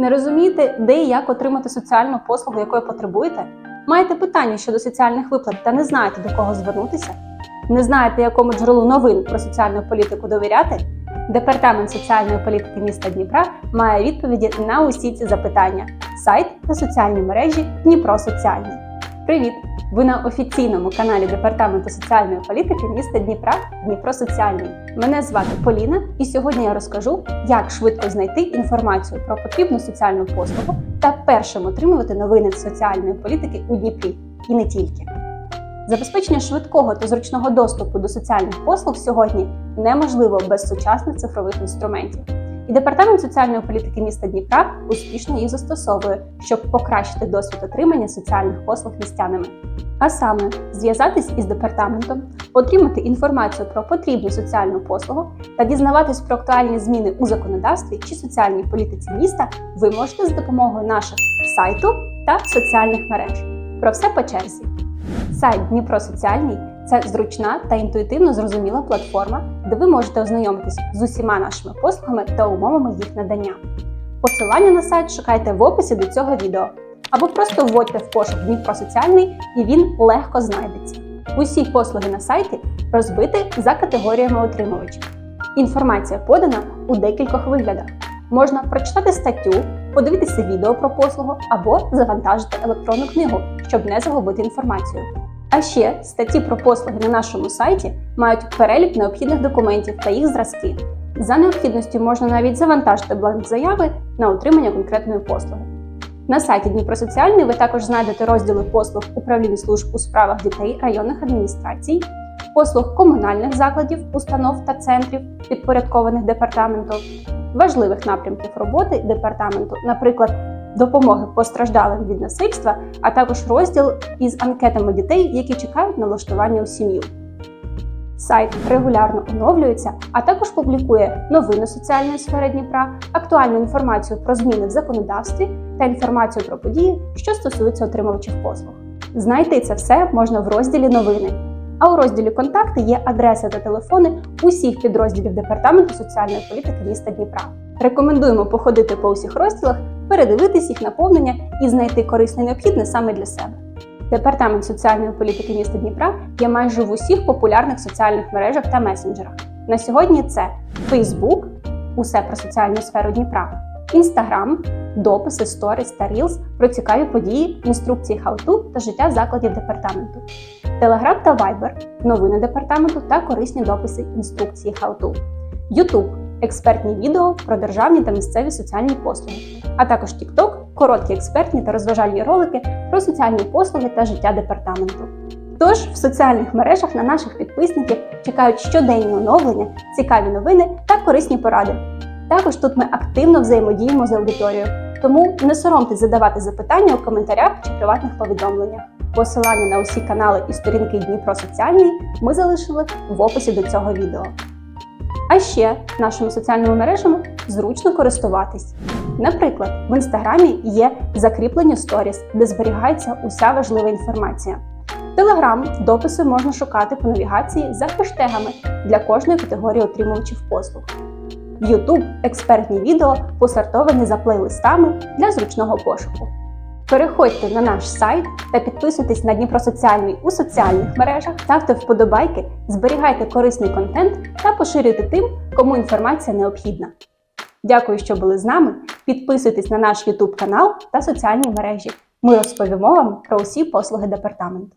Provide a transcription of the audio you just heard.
Не розумієте, де і як отримати соціальну послугу, якої потребуєте? Маєте питання щодо соціальних виплат та не знаєте до кого звернутися? Не знаєте, якому джерелу новин про соціальну політику довіряти? Департамент соціальної політики міста Дніпра має відповіді на усі ці запитання: сайт та соціальні мережі Дніпро Соціальний. Привіт! Ви на офіційному каналі Департаменту соціальної політики міста Дніпра Дніпро Соціальний. Мене звати Поліна, і сьогодні я розкажу, як швидко знайти інформацію про потрібну соціальну послугу та першим отримувати новини з соціальної політики у Дніпрі і не тільки. Забезпечення швидкого та зручного доступу до соціальних послуг сьогодні неможливо без сучасних цифрових інструментів. І департамент соціальної політики міста Дніпра успішно їх застосовує, щоб покращити досвід отримання соціальних послуг містянами. А саме зв'язатись із департаментом, отримати інформацію про потрібну соціальну послугу та дізнаватись про актуальні зміни у законодавстві чи соціальній політиці міста ви можете з допомогою наших сайту та соціальних мереж. Про все по черзі. Сайт Дніпро Соціальний це зручна та інтуїтивно зрозуміла платформа, де ви можете ознайомитись з усіма нашими послугами та умовами їх надання. Посилання на сайт шукайте в описі до цього відео або просто вводьте в пошук Дніпро Соціальний і він легко знайдеться. Усі послуги на сайті розбиті за категоріями отримувачів. Інформація подана у декількох виглядах. Можна прочитати статтю, подивитися відео про послугу або завантажити електронну книгу, щоб не загубити інформацію. А ще статті про послуги на нашому сайті мають перелік необхідних документів та їх зразки. За необхідністю можна навіть завантажити бланк заяви на отримання конкретної послуги. На сайті Дніпро Соціальний ви також знайдете розділи послуг управління служб у справах дітей районних адміністрацій, послуг комунальних закладів, установ та центрів, підпорядкованих департаменту, важливих напрямків роботи департаменту, наприклад, допомоги постраждалим від насильства, а також розділ із анкетами дітей, які чекають на влаштування у сім'ю. Сайт регулярно оновлюється, а також публікує новини соціальної сфери Дніпра, актуальну інформацію про зміни в законодавстві та інформацію про події, що стосуються отримувачів послуг. Знайти це все можна в розділі Новини. А у розділі Контакти є адреси та телефони усіх підрозділів Департаменту соціальної політики міста Дніпра. Рекомендуємо походити по усіх розділах, передивитись їх наповнення і знайти корисне необхідне саме для себе. Департамент соціальної політики міста Дніпра є майже в усіх популярних соціальних мережах та месенджерах. На сьогодні це Facebook, усе про соціальну сферу Дніпра, Instagram, дописи, сторіс та Reels про цікаві події, інструкції how-to та життя закладів департаменту, Telegram та Viber, новини департаменту та корисні дописи інструкції how-to, YouTube – експертні відео про державні та місцеві соціальні послуги, а також TikTok – короткі експертні та розважальні ролики про соціальні послуги та життя департаменту. Тож в соціальних мережах на наших підписників чекають щоденні оновлення, цікаві новини та корисні поради. Також тут ми активно взаємодіємо з аудиторією, тому не соромтесь задавати запитання у коментарях чи приватних повідомленнях. Посилання на усі канали і сторінки Дніпро Соціальний ми залишили в описі до цього відео. А ще нашими соціальними мережами зручно користуватись. Наприклад, в інстаграмі є закріплення сторіс, де зберігається уся важлива інформація. Телеграм дописи можна шукати по навігації за хештегами для кожної категорії отримувачів послуг. В YouTube експертні відео посортовані за плейлистами для зручного пошуку. Переходьте на наш сайт та підписуйтесь на Дніпро Соціальний у соціальних мережах, ставте вподобайки, зберігайте корисний контент та поширюйте тим, кому інформація необхідна. Дякую, що були з нами. Підписуйтесь на наш YouTube канал та соціальні мережі. Ми розповімо вам про усі послуги департаменту.